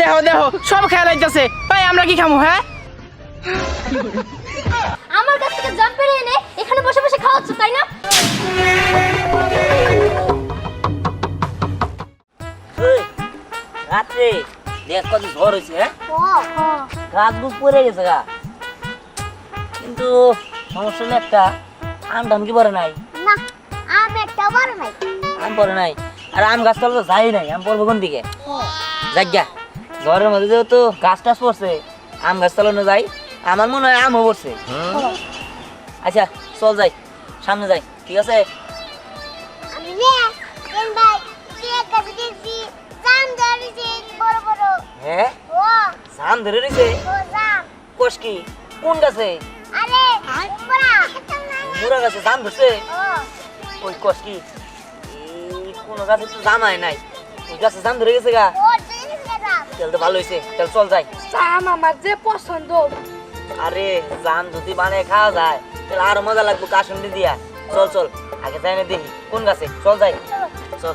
দেখো দেখো সব খেয়াল আইতেছে। ভাই আমরা কি খামু হ্যাঁ? আমার কাছ থেকে জাম পেরে এনে এখানে বসে বসে খাওয়াচ্ছ তাই না? রাত্রে দেখ কত ঝড় হয়েছে হ্যাঁ? গাছ বুক পড়ে গেছে গা। কিন্তু সমস্যা হলো একটা আম টাম কি পরে নাই? না আমি একটা বড় নাই। আম পরে নাই। আর আম গাছ তো যাই নাই আম পড়ব কোন দিকে? যাজ্ঞা ঝড়ের মধ্যে যেহেতু গাছ টাছ পড়ছে আম গাছ চালানো যাই আমার মনে হয় আমও পড়ছে। আচ্ছা চল যাই সামনে যাই ঠিক আছে? হ্যাঁ? জাম ধরে রয়েছে কোষ কি? কোন গাছে? আরে উপরা মুরা। গাছে জাম ধরছে? ওই কষ কি? এই কোন গাছে তো জামাই নাই। ওই গাছে জাম ধরে গেছে গা। জাম তাহলে তো ভালো হয়েছে তাহলে চল যাই আমার যে পছন্দ আরে যদি বানায় খাওয়া যায় তাহলে আরও মজা লাগবে কাশুন্ডি দিয়া। চল চল আগে যাই না দেখি কোন গাছে? চল যাই চল।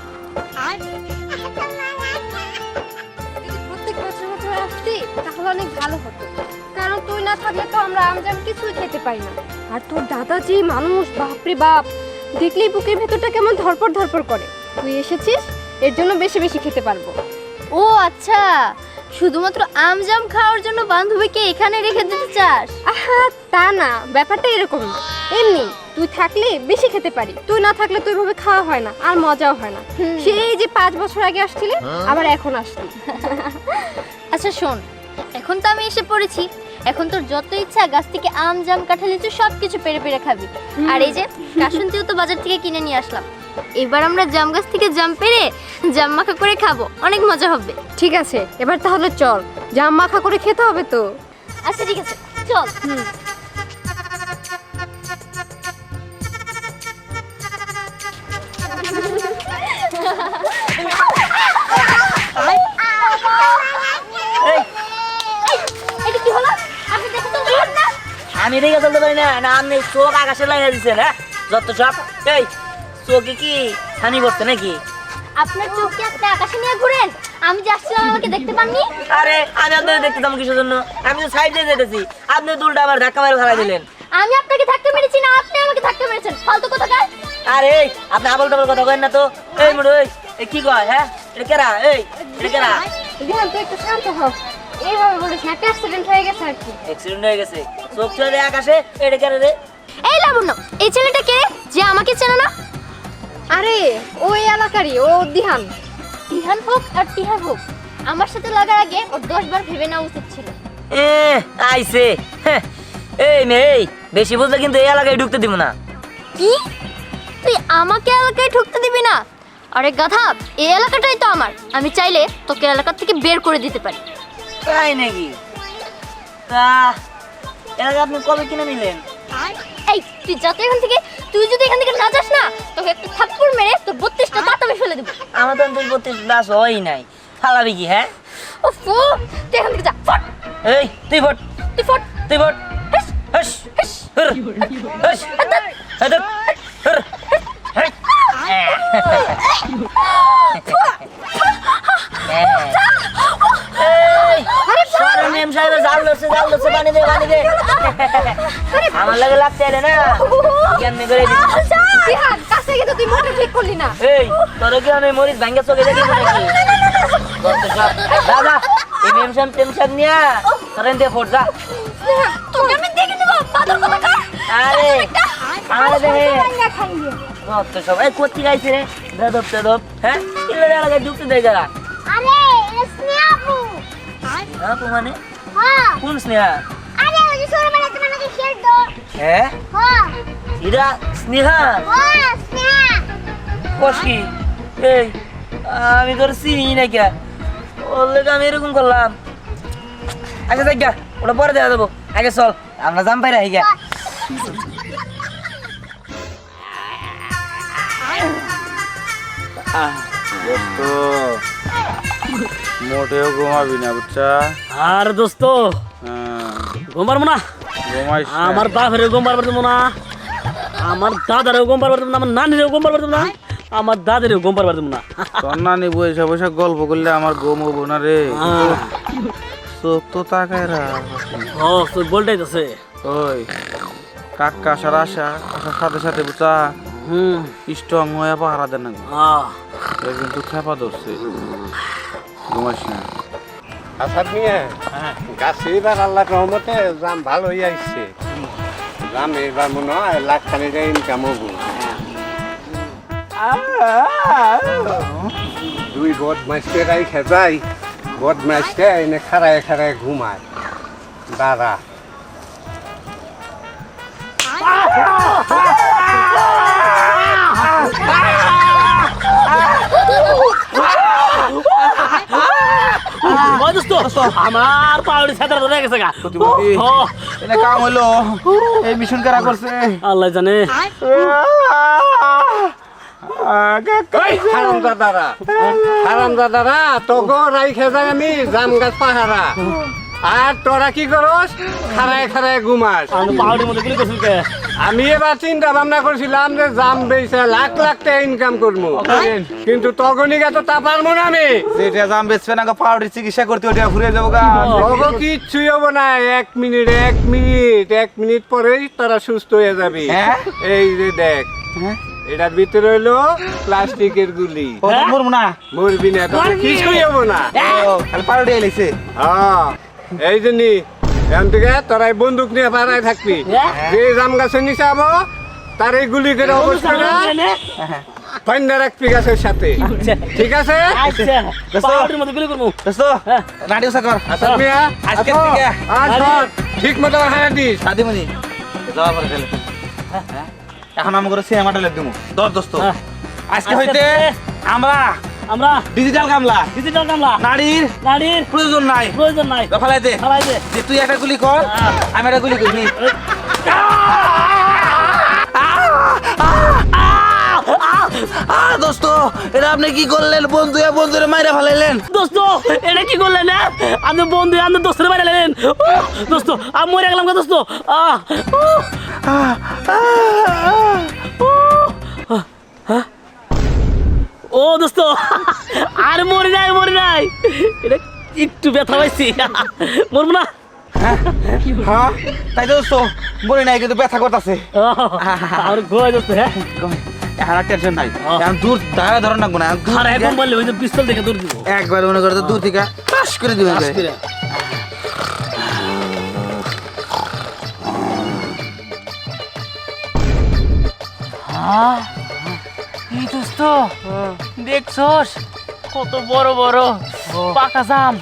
যদি প্রত্যেক বছর বছর আসতি তাহলে অনেক ভালো হতো কারণ তুই না থাকলে তো আমরা আমজাম কিছুই খেতে পারি না। আর তোর দাদা যে মানুষ বাপরে বাপ। দেখলেই বুকের ভেতরটা কেমন ধরপড় ধরপড় করে। তুই এসেছিস এর জন্য বেশি বেশি খেতে পারব। ও আচ্ছা। শুধুমাত্র আম জাম খাওয়ার জন্য বান্ধবীকে এখানে রেখে দিতে চাস? আহা তা না ব্যাপারটা এরকম না। এমনি তুই থাকলে বেশি খেতে পারি। তুই না থাকলে তুই ভাবে খাওয়া হয় না আর মজাও হয় না। সেই যে পাঁচ বছর আগে আসছিলে আবার এখন আসছি আচ্ছা শোন এখন তো আমি এসে পড়েছি। এখন তোর যত ইচ্ছা গাছ থেকে আম জাম কাঁঠাল লিচু সব কিছু পেরে পেরে খাবি। আর এই যে কাসুন্তিও তো বাজার থেকে কিনে নিয়ে আসলাম। এবার আমরা জাম গাছ থেকে জাম পেরে জাম মাখা করে খাব। অনেক মজা হবে। ঠিক আছে এবার তাহলে চল। জাম মাখা করে খেতে হবে তো? আচ্ছা ঠিক আছে। চল। এই আমি চলতে পারি না না আপনি চোখ আকাশে লাগিয়ে দিচ্ছেন হ্যাঁ? যত সব এই চোখে কি ছানি পড়ছে নাকি? আপনার চোখ কি আপনি আকাশে নিয়ে ঘুরেন? আমি যে আসছিলাম আমাকে দেখতে পাননি? আরে আমি আপনাদের দেখতে দাম কিসের জন্য? আমি তো সাইডে যেতেছি। আপনি দুলটা আবার ধাক্কা মেরে ফেলা দিলেন। আমি আপনাকে থাকতে মেরেছি না আপনি আমাকে থাকতে মেরেছেন। ফালতু কথা কার আরে আপনি আবল টাবল কথা করেন না তো। এই মুড়ো এই কি কয় হ্যাঁ? এটা কেরা এই এটা কেরা? ধ্যান তুই একটু শান্ত হ। এইভাবে বলিস না একটা অ্যাক্সিডেন্ট হয়ে গেছে আর কি। অ্যাক্সিডেন্ট হয়ে গেছে। চোখ চলে আকাশে এটা কেন রে? এই লাবণ্য এই ছেলেটা কে? যে আমাকে চেনে না? আরে ওই এলাকারই ও দিহান। তিহান হোক আর তিহার হোক আমার সাথে লাগার আগে ওর দশ বার ভেবে নেওয়া উচিত ছিল। এ আইছে। হ্যাঁ, এই মে এই বেশি বুঝলে কিন্তু এই এলাকায় ঢুকতে দিব না। কি? তুই আমাকে এলাকায় ঢুকতে দিবি না? আরে গাধা এই এলাকাটাই তো আমার। আমি চাইলে তোকে এলাকা থেকে বের করে দিতে পারি। তাই নাকি তা এলাকা আপনি কবে কিনে নিলেন এই তুই যাতে এখান থেকে তুই যদি এখান থেকে না যাস না তোকে একটা থাপ্পড় মেরে তোর বত্রিশটা দাঁত আমি ফেলে দেবো আমার তো দুই বত্রিশ বাস হয় নাই ফালাবি কি হ্যাঁ ও ফু তুই এখান থেকে যা ফট এই তুই ফট তুই ফট তুই ভোট হাস, হস হাস। হর হস হদর হর হর আমার লাগে লাগতে এলে না। কেমনি করে কাছে গিয়ে তো তুই মোটর ঠিক করলি না। এই তোর কি আমি মরিচ ভাঙ্গে চোখে দেখি নাকি দাদা এই মেমসান টেনশন নিয়া করেন দিয়ে ফোট যা। তোকে আমি দেখে নেব। বাদর কথা কার আরে আমার দেখে ভাঙ্গা খাইয়ে এই কোথি গাইছে রে? বেদব তেদব হ্যাঁ? ইল্লে এলাকায় ঢুকতে দেয় যারা। আরে স্নেহাপু। তো মানে? হ্যাঁ। কোন স্নেহা? আরে ওই ছোটবেলা তোমার নাকি খেলতো হ্যাঁ? হ্যাঁ। এরা স্নেহা? হ্যাঁ স্নেহা। কষ্টি এই আমি তোর চিনি না কে? ওর লেগে আমি এরকম করলাম। আচ্ছা দেখ ওটা পরে দেখা দেবো। আগে চল আমরা জাম পাই রাখি গা দোস্ত মোটেও ঘুমাবি না বুঝছা? আর দোস্ত হ্যাঁ, পারব না? আমার বাপেরও ঘুম পারব না। আমার দাদারও ঘুম পারব না। আমার নানিরও ঘুম পারব না। আমার দাদের ঘুম পারবার দেবো না। তোর নানি বসে বসে গল্প করলে আমার ঘুম হব না রে। আহ, চোখ তো তাকায় রা ও তোর বলটাই আছে। ওই কাকা আসার আশা আসার সাথে সাথে বুঝা। স্ট্রং হয়ে পাহারা দেন কিন্তু খেপা ধরছে। ঘুমাস না। আসাদ নিয়ে গাছে এবার আল্লাহ রহমতে জাম ভালো হয়ে আসছে জাম এবার মনে হয় লাখ খানিক ইনকাম হব। দুই বদমাইশকে রাই খেজাই বদমাইশকে এনে খারায় খারায় ঘুমায়। দাদা আমার পাউডি ছাত্র ধরে গেছে গা। এনে কাম হইল। এই মিশন কারা করছে? আল্লাহ জানে। হারাম দাদারা হারাম দাদারা তোকে রাই খেজাই আমি জাম গাছ পাহারা। আর তোরা কি করস? খারায় খারায় ঘুমাস। আমি এবার চিন্তা ভাবনা করছিলাম যে জাম বেচে লাখ লাখ টাকা ইনকাম করব কিন্তু তখনই তো তা পারব না আমি। যেটা জাম বেচবে না পাউডার চিকিৎসা করতে ওটা ঘুরে যাব গা। তবে কিচ্ছুই হব না এক মিনিট এক মিনিট এক মিনিট পরেই তারা সুস্থ হয়ে যাবে। হ্যাঁ? এই যে দেখ হ্যাঁ? এটার ভিতরে হইল প্লাস্টিকের গুলি। মরবো না। মরবি না কিছুই হব না। খালি পাউডার এলাইছে। হ্যাঁ। এই জন্যই এখান থেকে তোরা এই বন্দুক নিয়ে পাড়ায় থাকবি। যে জাম গাছের নিচে যাব তার এই গুলি করে অবস্থা ফাইন্ডা রাখবি গাছের সাথে। ঠিক আছে? আচ্ছা। পাউডির মধ্যে গুলি করব। দোস্ত হ্যাঁ। আসো। ঠিক মতো হ্যাঁ দিস। সাদিমণি যাওয়া পরে এখন আমি করে সিনেমাটা লেখ দিমু। দর দোস্ত। হ্যাঁ। আজকে হইতে আমরা আমরা ডিজিটাল কামলা ডিজিটাল কামলা নারীর গাড়ির প্রয়োজন নাই। প্রয়োজন নাই। ফেলাই দে। চালাই দে। যে তুই একটা গুলি কর আমি একটা গুলি করি দোস্ত এটা আপনি কি করলেন? বন্ধু বন্ধুরে মাইরা ফেলাইলেন। দোস্ত এটা কি করলেন হ্যাঁ? আপনি বন্ধু আপনি দোস্তের বাইরে লেন দোস্ত আমি মরে গেলাম দোস্ত। আহ, দোস্ত আর মরি নাই মরি নাই। এটা একটু ব্যথা পাইছি। মরবো না। হ্যাঁ তাই তো দোস্ত বলি নাই কিন্তু ব্যথা করতেছে। আর ঘুমাই দোস্ত হ্যাঁ? আর টেনশন নাই। হ্যাঁ। এখন দূর দাঁড়া ধরো না গুনা আর এখন বললে ওই যে পিস্তল দেখে দূর দিব। একবার মনে করতে দূর থেকে পাস করে দিবেন পাস করে। এই দোস্ত দেখছস? কত বড় বড় পাকা জাম।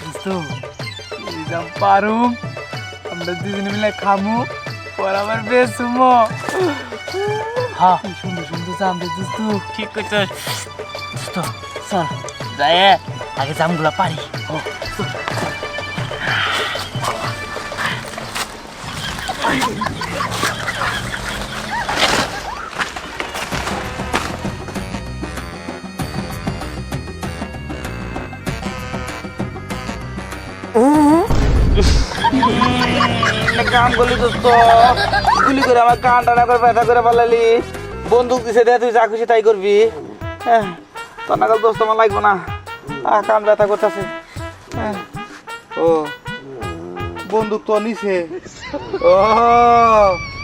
দোস্ত জাম পারুম। আমরা দুজনে মিলে খামু পর আবার বেসুমো হ্যাঁ সুন্দর সুন্দর জাম রে দোস্ত ঠিক করছস? দোস্ত চল। যায় আগে জামগুলা পারি। ও কাম করলি দোস্ত। গুলি করে আমার কান টানা করে ব্যথা করে পালালি। বন্দুক দিছে দে তুই যা খুশি তাই করবি। হ্যাঁ, তোর নাগাল দোস্ত আমার লাগবো না। আহ, কান ব্যথা করতেছে। ও বন্দুক তো নিছে। ও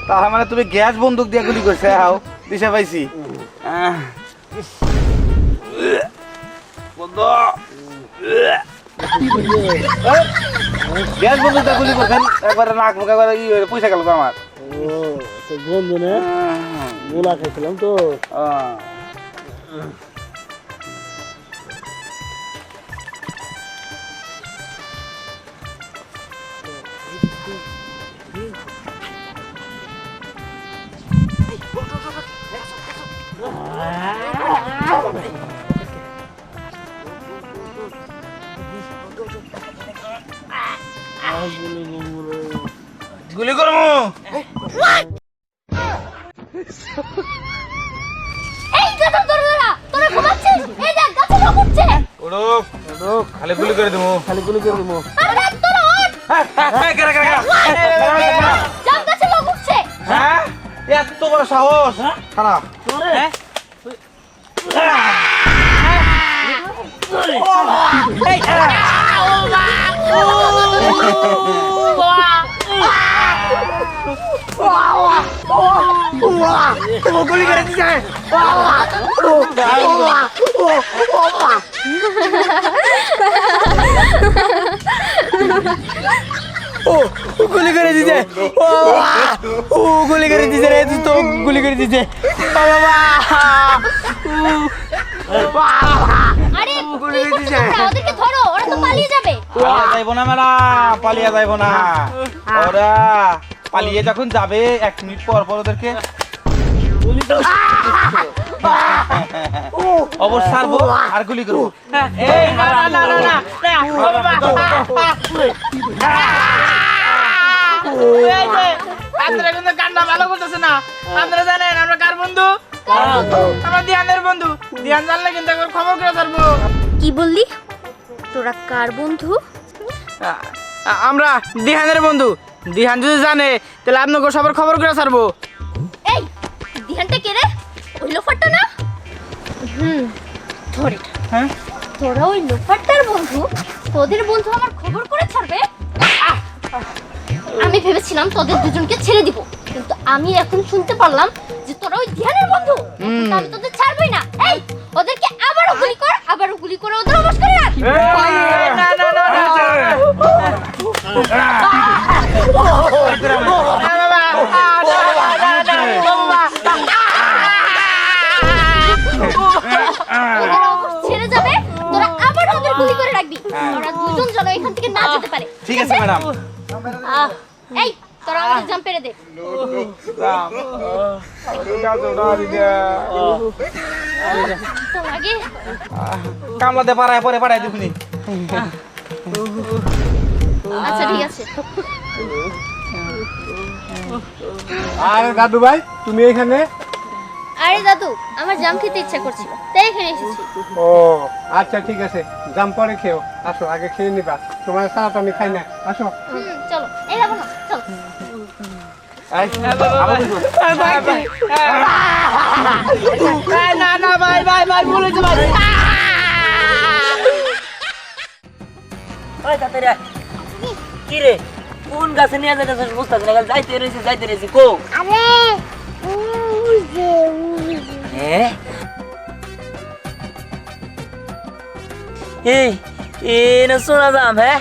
তার মানে তুমি গ্যাস বন্দুক দিয়ে গুলি করছে হাও দিশা পাইছি। বন্ধু। গ্যাস বন্দুক দিয়ে গুলি করছেন একবারে নাক মুখ একবারে ই হয়ে পয়সা গেল তো আমার ও তো বন্ধু না গোলা খাইছিলাম তো আহ। উঠছে হ্যাঁ এত বড় সাহস খারাপ তোরে ও গুলি করে দিছে ও ও গুলি করে দিছে রে তুই তো গুলি করে দিছে বাবা আরে কি করছ তোমরা? ওদেরকে ধরো ওরা তো পালিয়ে যাবে পালিয়ে যাইবো না ম্যাডাম পালিয়ে যাইবো না ওরা পালিয়ে যখন যাবে এক মিনিট পর পর ওদেরকে আর গুলি করব এই না না না না না এই যে আপনারা কিন্তু কান্না ভালো করতেছে না আপনারা জানেন আমরা কার বন্ধু আমরা দিহানের বন্ধু দিহান জানলে কিন্তু একবার খবর করে ধরবো কি বললি? তোরা কার বন্ধু? আমরা দিহানের বন্ধু। দিহান যদি জানে তাহলে আপনাকে সবার খবর করে ছাড়বো। এই দিহানটা কে রে? ওই লোফারটা না? হুম ধরে হ্যাঁ? তোরা ওই লোফারটার বন্ধু তোদের বন্ধু আমার খবর করে ছাড়বে! আমি ভেবেছিলাম তোদের দুজনকে ছেড়ে দিব কিন্তু আমি এখন শুনতে পারলাম যে তোরা ওই ধ্যানের বন্ধু আমি তোদের ছাড়বই না এই ওদেরকে আবারও গুলি কর আবারও গুলি করে ওদের অবশ করে রাখ না না না না ছেড়ে যাবে তোরা আবার ওদের গুলি করে রাখবি ওরা দুজন যেন এখান থেকে না যেতে পারে ঠিক আছে ম্যাডাম এই তোরা পেরে দে। তো লাগে কামলাতে পাড়ায় পরে পাড়ায় দেখুনি। আচ্ছা ঠিক আছে। আর দাদু ভাই তুমি এখানে? আরে দাদু আমার জাম খেতে ইচ্ছা করছিল। তাই এখানে এসেছি। ও আচ্ছা ঠিক আছে। জাম পরে খেও। আসো আগে খেয়ে নিবা। তোমার সাথে তো আমি খাই না। আসো। চলো। এই যাব না চলো। না না ভাই ভাই ভাই বলেছি ভাই ওই তাড়াতাড়ি কি রে? কোন গাছে নিয়ে যাইতেছিস বুঝতেছি না যাইতে রয়েছি যাইতে রয়েছি কো আরে এই এ না শোনা হ্যাঁ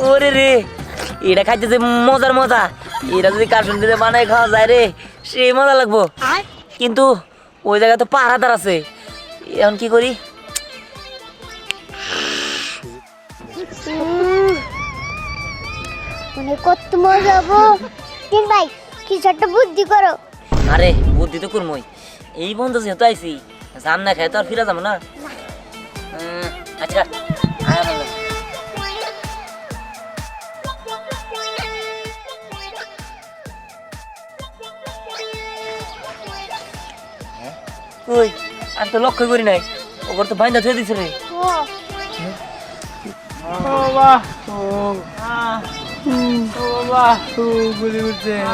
ওরে রে এটা খাইতেছে মজার মজা এটা যদি কার্টুন দিতে বানাই খাওয়া যায় রে সে মজা লাগবো কিন্তু ওই জায়গায় তো আছে এখন কি করি মানে কত মজা হব তিন ভাই কিছু একটা বুদ্ধি করো আরে বুদ্ধি তো করমই এই বন্ধু যেহেতু আইসি জান না খাই তো আর ফিরে যাব না আচ্ছা। হ্যাঁ? কই আমি তো লক্ষ্য করি নাই ওপর তো বাইন্দা থুয়ে দিছে রে বাহ ও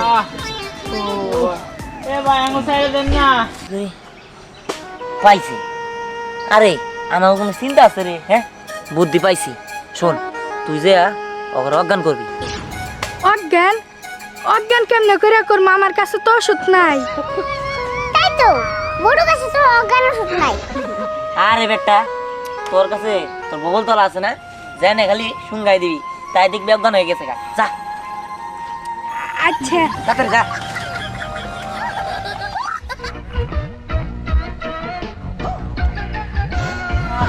আহ, ও। এ ভাই আমার সাইডে দেন না। কই? পাইছি। আরে আমার কোনো চিন্তা আছে রে হ্যাঁ? বুদ্ধি পাইছি। শোন তুই যে ওকে অজ্ঞান করবি। অজ্ঞান? অজ্ঞান কেমনে করে করব আমার কাছে তো ওষুধ নাই। তাই তো বড় কাছে তো অজ্ঞান ওষুধ নাই। আরে বেটা তোর কাছে তোর বগল তলা আছে না? যাই না খালি শুঙ্গাই দিবি তাই দেখবি অজ্ঞান হয়ে গেছে গা। যা। আচ্ছা। তাড়াতাড়ি যা।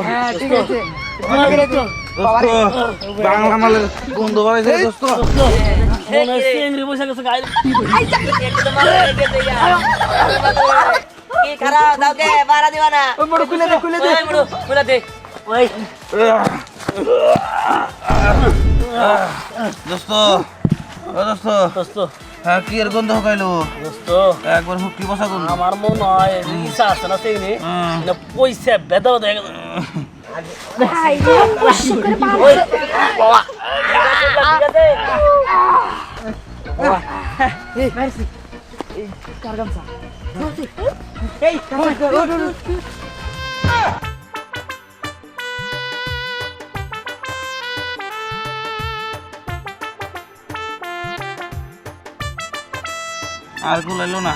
হ্যাঁ বাংলা মালের গন্ধ বাড়াইছে দোস্ত মনে হয় চিংড়ি বসে গেছে গায়ে কি খারাপ দাও বাড়া দিবা না ওই বড় খুলে দে খুলে দে খুলে দে ওই দোস্ত ও দোস্ত দোস্ত হ্যাঁ কি এর গন্ধ হকাইলো দোস্ত একবার হুকি বসা গন্ধ আমার মনে হয় রিসা আছে না হুম। এটা পয়সা বেদা বেদা হয়ে ভাই রে, কষ্ট করে বাবা। এই কাছে ওঠ ওঠ আর গুলাইলো না।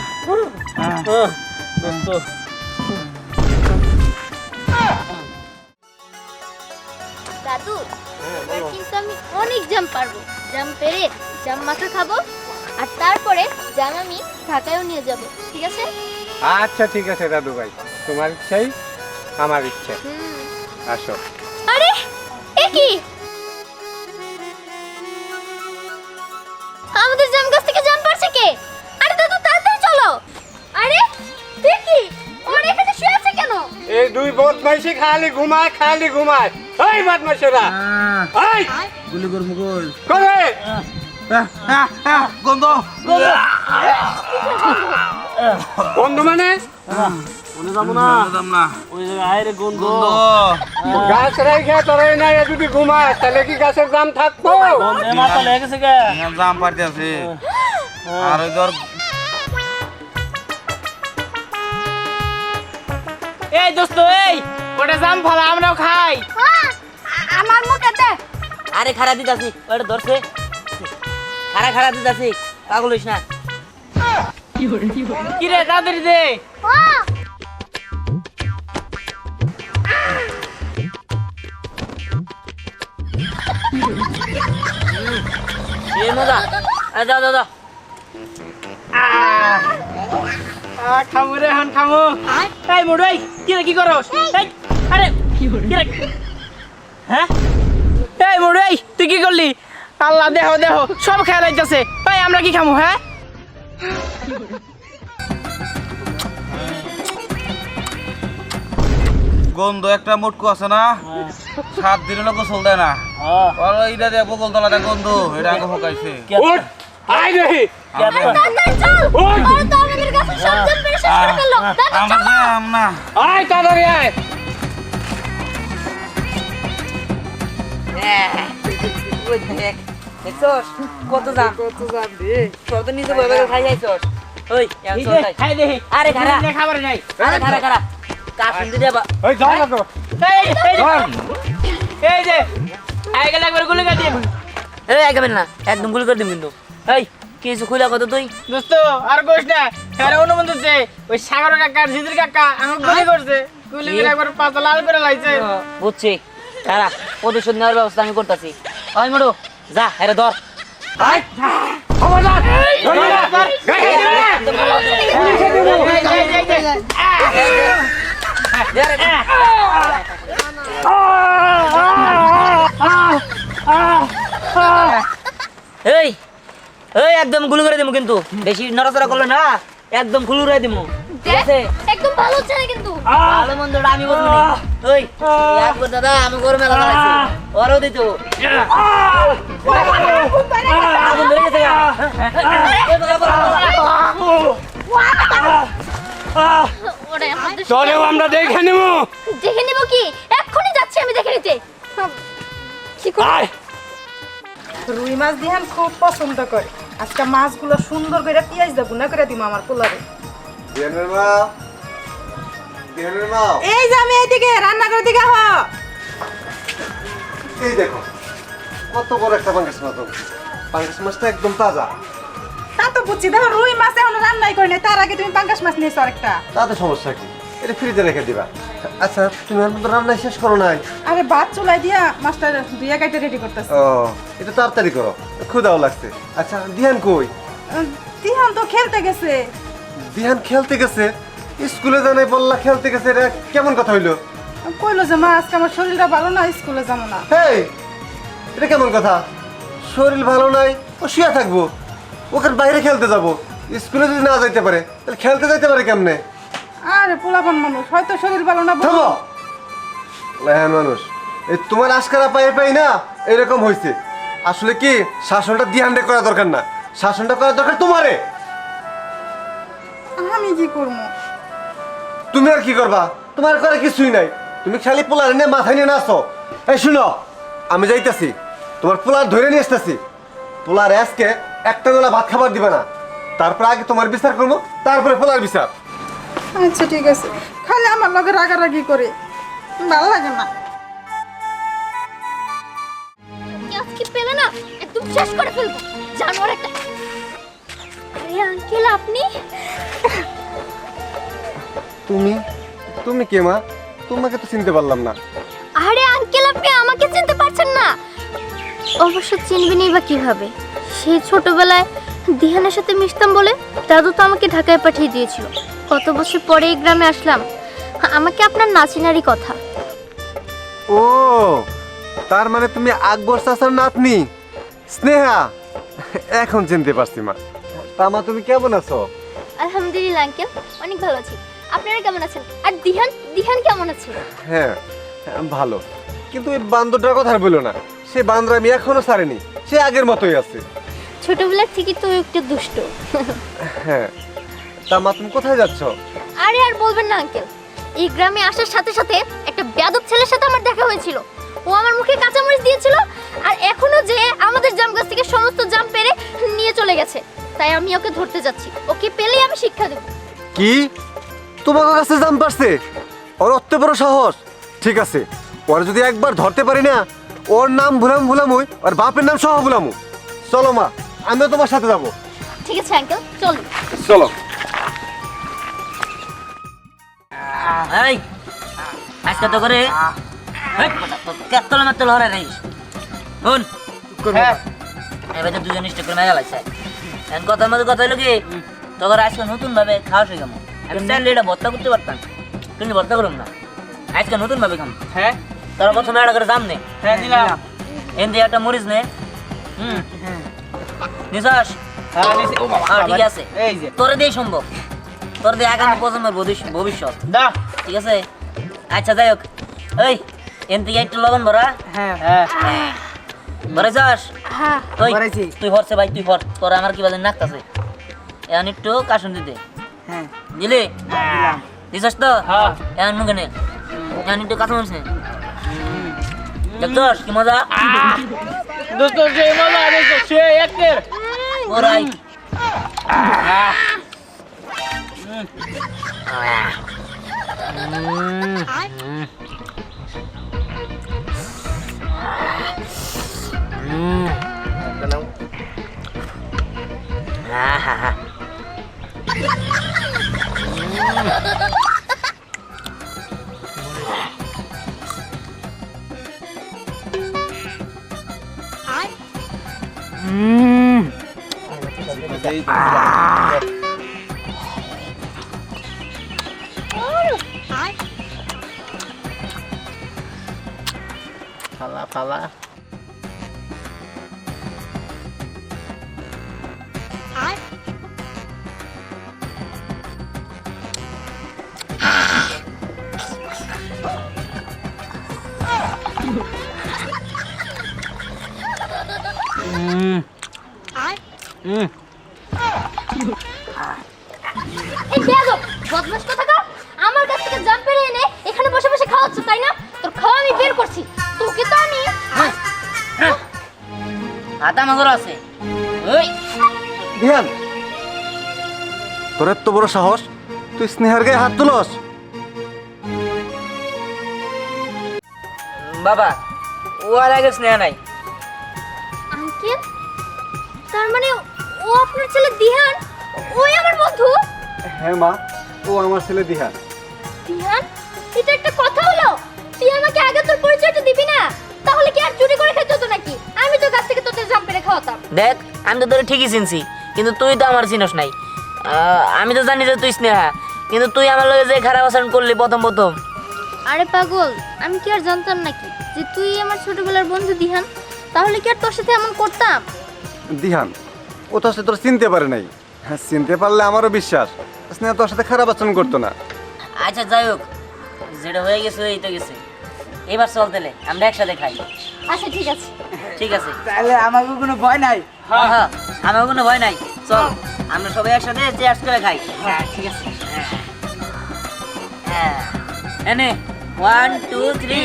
হ্যাঁ দোস্ত দাদু কিন্তু আমি অনেক জাম পারব। জাম পেরে জাম মাখা খাব আর তারপরে জাম আমি ঢাকায়ও নিয়ে যাব ঠিক আছে? আচ্ছা ঠিক আছে দাদু ভাই। তোমার ইচ্ছাই আমার ইচ্ছা। হুম। আসো। আরে এ কি? বদমাইশি খালি ঘুমায় খালি ঘুমায়। এই বদমাইশেরা এই। গুলি কর। মুগল করে গন্ধ। বন্ধু মানে? মনে যাব না। দাম না। ওই জায়গায় গন্ধ। গন্ধ। গাছ রেখে তোরে না এ যদি ঘুমায় তাহলে কি গাছের গন্ধে মাথা কে? জাম পারতে আছে। আর ওই ধর এই দোস্ত এই! ওটা জাম ফলা আমরাও খাই। আমার মুখে দে। আরে খারাপ দিতাছি ওটা ধরছে। খারা খারাপ দিতাছি পাগল হইস না। কি রে তাড়াতাড়ি দে। মজা? দাও দাও দাও আ খামু রে হন খামু। এই মুড়াই কি রে কি করস? এই আরে কি রে? হ্যাঁ? এই তুই কি করলি? আল্লাহ দেহ দেহ সব খেয়াল আইতাছে। এই আমরা কি খামু হ্যাঁ? গন্ধ একটা মুটকু আছে না? সাত দিন হলো গোসল দেয় না? হ্যাঁ। আর এইটা দিয়ে বগল গন্ধ এটা আগে আয় তাড়াতাড়ি চল না একদম গুলি করে দিম কিন্তু কিছু খুলে কত তুই দোস্ত আর কোশ না ওই সাগর কাকা জিদির কাকা গুলি করছে গুলি করে একবার পাতা লাল বুঝছি খারা প্রতিশোধ নেওয়ার ব্যবস্থা আমি করতেছি ওই মরু যা আরে ধর দে রে, দে। এই এই একদম গুলি করে দিমু কিন্তু বেশি নড়াচড়া করলে না একদম খুলু রে দিমু ঠিক আছে একদম ভালো হচ্ছে না কিন্তু ভালো মন্দটা আমি বলব নি। ওই একবার দাদা আমি গরু মেলা লাগাইছি ওরও দিত আগুন ধরে গেছে গা। ওই বাবা, বাবা, বাবা। ওরে আমাদের চলেও আমরা দেখে নেব দেখে নিব কি এক্ষুনি যাচ্ছি আমি দেখে নিতে রুই মাছ দিহান খুব পছন্দ করে আজকে মাছগুলো সুন্দর করে পেঁয়াজ দেবো না করে দিব আমার পোলারে বিহানের মা বিহানের মা এই যে আমি এইদিকে রান্না করে দিকে হ এই দেখো কত বড় একটা পাঙ্গাস মাছ পাঙ্গাস মাছটা একদম তাজা। তা তো বুঝছি দেখো রুই মাছ এখন রান্নাই করে তার আগে তুমি পাঙ্গাস মাছ নিয়েছো আরেকটা। তাতে সমস্যা কি? এটা ফ্রিজে রেখে দিবা। আচ্ছা তুমি এখন তো রান্না শেষ করো নাই। আরে ভাত চুলাই দিয়া মাছটা দুইয়া কাইটে রেডি করতেছি। ও এটা তাড়াতাড়ি করো ক্ষুদাও লাগছে। আচ্ছা দিহান কই? দিহান তো খেলতে গেছে। দিহান খেলতে গেছে। স্কুলে জানাই বললা খেলতে গেছে এটা কেমন কথা হইল? কইলো যে মা আজকে আমার শরীরটা ভালো না স্কুলে যাব না। হেই এটা কেমন কথা? শরীর ভালো নাই ও শুয়ে থাকব। ওখানে বাইরে খেলতে যাব। স্কুলে যদি না যাইতে পারে তাহলে খেলতে যাইতে পারে কেমনে? আরে পোলাপান মানুষ হয়তো শরীর ভালো না থামো। লেহান মানুষ এই তোমার আজকারা পায়ে পাই না এরকম হয়েছে আসলে কি শাসনটা দিহান্ডে করা দরকার না। শাসনটা করা দরকার তোমারে। আমি কি করব? তুমি আর কি করবা? তোমার করে কিছুই নাই। তুমি খালি পোলার নিয়ে মাথায় নিয়ে নাচো। এই শুনো আমি যাইতাছি। তোমার পোলার ধরে নিয়ে আসতেছি। পোলার আজকে একটা বেলা ভাত খাবার দিবে না। তারপর আগে তোমার বিচার করব তারপরে পোলার বিচার। আচ্ছা ঠিক আছে। খালি আমার লগে রাগারাগি করে। ভালো লাগে না। আজকে পেলে না একদম শেষ করে ফেলব। জানোয়ার একটা। আঙ্কেল আপনি? তুমি? তুমি কে মা? তোমাকে তো চিনতে পারলাম না। আরে আঙ্কেল আপনি আমাকে চিনতে পারছেন না। অবশ্য চিনবেনই বা কীভাবে সেই ছোটবেলায় দিহানের সাথে মিশতাম বলে দাদু তো আমাকে ঢাকায় পাঠিয়ে দিয়েছিল। কত বছর পরে এই গ্রামে আসলাম। আমাকে আপনার নাচিনারই কথা। ও তার মানে তুমি আকবর চাচার নাতনি? স্নেহা এখন চিনতে পারছি মা। তা মা তুমি কেমন আছো? আলহামদুলিল্লাহ আঙ্কেল। অনেক ভালো আছি। আপনারা কেমন আছেন? আর দিহান দিহান কেমন আছে? হ্যাঁ হ্যাঁ, ভালো। কিন্তু ওই বান্দরটার কথা আর বলো না। সে বান্দর আমি এখনও ছাড়েনি। সে আগের মতোই আছে। ছোটবেলার থেকে তো একটু দুষ্ট। হ্যাঁ। তা মা তুমি কোথায় যাচ্ছ? আরে আর বলবেন না আঙ্কেল। এই গ্রামে আসার সাথে সাথে একটা বেয়াদব ছেলের সাথে আমার দেখা হয়েছিল। ও আমার মুখে কাঁচামরিচ দিয়েছিল আর এখনও যে আমাদের জাম গাছ থেকে সমস্ত জাম পেরে নিয়ে চলে গেছে। তাই আমি ওকে ধরতে যাচ্ছি। ওকে পেলেই আমি শিক্ষা দেব। কি? তোমার কাছে জান পারছে? ওর অত বড় সাহস। ঠিক আছে। ওর যদি একবার ধরতে পারি না ওর নাম ভুলাম ভুলামুই আর বাপের নাম সহ ভুলামু চলো মা আমিও তোমার সাথে যাব। ঠিক আছে আঙ্কেল চলো। এই আজকে তো করে কেতল মেতল হরে নাই শুন। এবার তো দুজন ইষ্ট করে মেজা লাগছে। এখন কথার মধ্যে কথা হলো কি তোর আজকে নতুন ভাবে খাওয়া হয়ে আমি চাইলে এটা ভর্তা করতে পারতাম কিন্তু ভর্তা করুন না। আজকে নতুন ভাবে খাম। হ্যাঁ। তোরা প্রথমে একটা করে দাম নে। হ্যাঁ দিলাম। এন দিয়ে একটা মরিচ নে। হুম? নিশ্বাস নিছি। ও বাবা, ঠিক আছে। তোরে দিয়ে সম্ভব। তোর দিয়ে আগামী প্রজন্মের ভবিষ্য- ভবিষ্যৎ। ঠিক আছে? আচ্ছা যাই হোক। এই এন থেকে একটু লবণ ভরা হ্যাঁ। হ্যাঁ। ভরে যাস। হ্যাঁ। তুই। তুই ভরছে ভাই তুই ভর তোর আমার কি বাজে নাকতাছে? এখন একটু কাশুন দিতে। হ্যাঁ। দিলি? দিছস তো? হ্যাঁ। এখন মুখে নে। এখন একটু মরিচ নে। দেখছস কি মজা? দোস্ত সে মজা দোস্ত সে একের। ওরাই uhm. Nóng à, ha, ha. Uhm. Uhm. À. ফালা ফালা এই আছে। ওই। ধ্যান তোর এত বড় সাহস তুই স্নেহার গায়ে হাত তুলস। বাবা ও আর আগে স্নেহ নাই। আঙ্কেল তার মানে ও আপনার ছেলে দিহান? ওই আমার বন্ধু? হ্যাঁ মা ও আমার ছেলে দিহান। দিহান এটা একটা কথা হলো। তুই আমাকে আগে তোর পরিচয়টা দিবি না? তাহলে কি আর চুরি করে দেখ আমি তো তোরে ঠিকই চিনছি কিন্তু তুই তো আমার চিনস নাই। আমি তো জানি যে তুই স্নেহা কিন্তু তুই আমার লগে যে খারাপ আচরণ করলি প্রথম প্রথম। আরে পাগল আমি কি আর জানতাম নাকি যে তুই আমার ছোটবেলার বন্ধু দিহান? তাহলে কি আর তোর সাথে এমন করতাম? দিহান ও তোর সাথে তোর চিনতে পারে নাই। হ্যাঁ চিনতে পারলে আমারও বিশ্বাস। স্নেহা তোর সাথে খারাপ আচরণ করতো না। আচ্ছা যাই হোক যেটা হয়ে গেছে এই তো গেছে। এবার চল তাহলে আমরা একসাথে খাই। আচ্ছা ঠিক আছে। ঠিক আছে। তাহলে আমাকে কোনো ভয় নাই? হ্যাঁ হ্যাঁ আমাকে কোনো ভয় নাই। চল আমরা সবাই একসাথে চেয়ার্স করে খাই। হ্যাঁ ঠিক আছে। হ্যাঁ। এনে ওয়ান টু থ্রি!